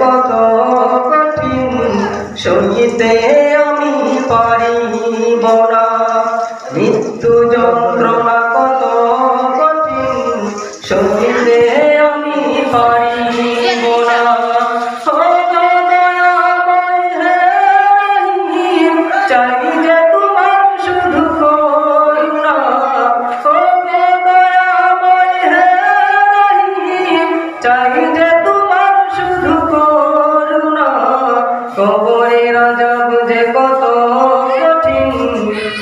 কত কঠিন সহিতে আমি পারিব না। মৃত্যু যন্ত্রণা কত কঠিন সহিতে আমি পারিব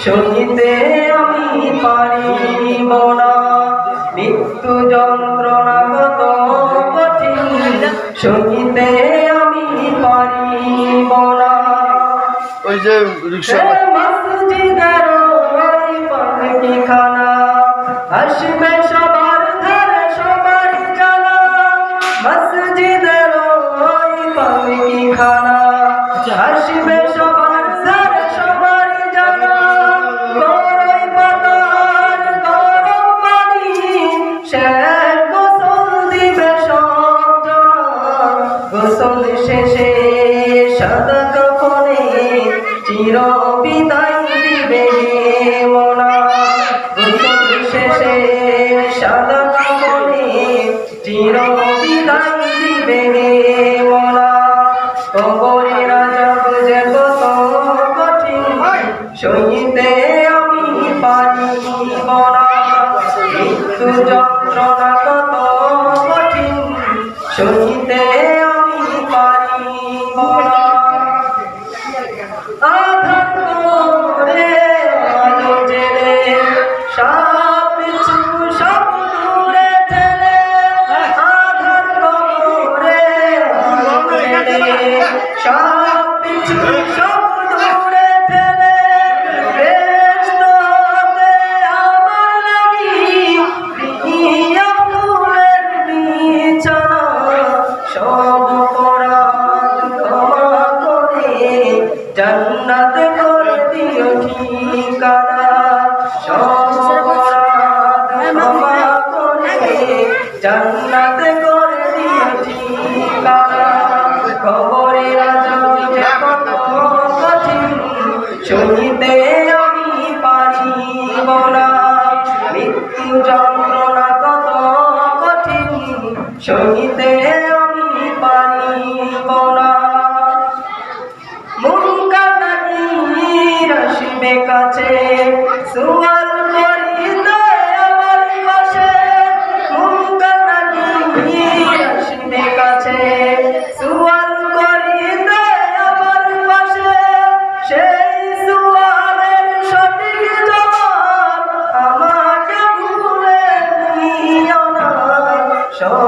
সহিতে আমি পারিব না। মৃত্যু যন্ত্রণা কত কঠিন। সহিতে আমি পারিব না। ওই যে রিক্সা মসজিদের ওই সাদা কাপড়ে চির বিদায় দিবে মনা? শেষে সাদা কাপড়ে চির বিদায় দিবে মনা? কবরে রাজা বুঝে কত কঠিন, সইতে আমি পারিব না মৃত্যু যন্ত্রণা কত কঠিন, সইতে জান্নাতে করে দিও ঠিকানা সব অপরাধ ক্ষমা করে জান্নাতে যন্ত্রণা কত কঠিন সঙ্গীতে আমি পারিব না মুনকানাকির আসিবে কাছে সুয়াল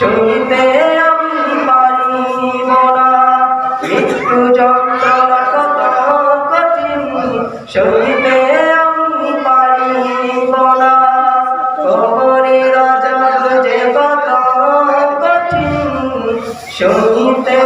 সহিতে আমি পারিব না মৃত্যু যন্ত্রণা কত কঠিন সহিতে আমি পারিব না কবরে রাজা যে কত কঠিন সহিতে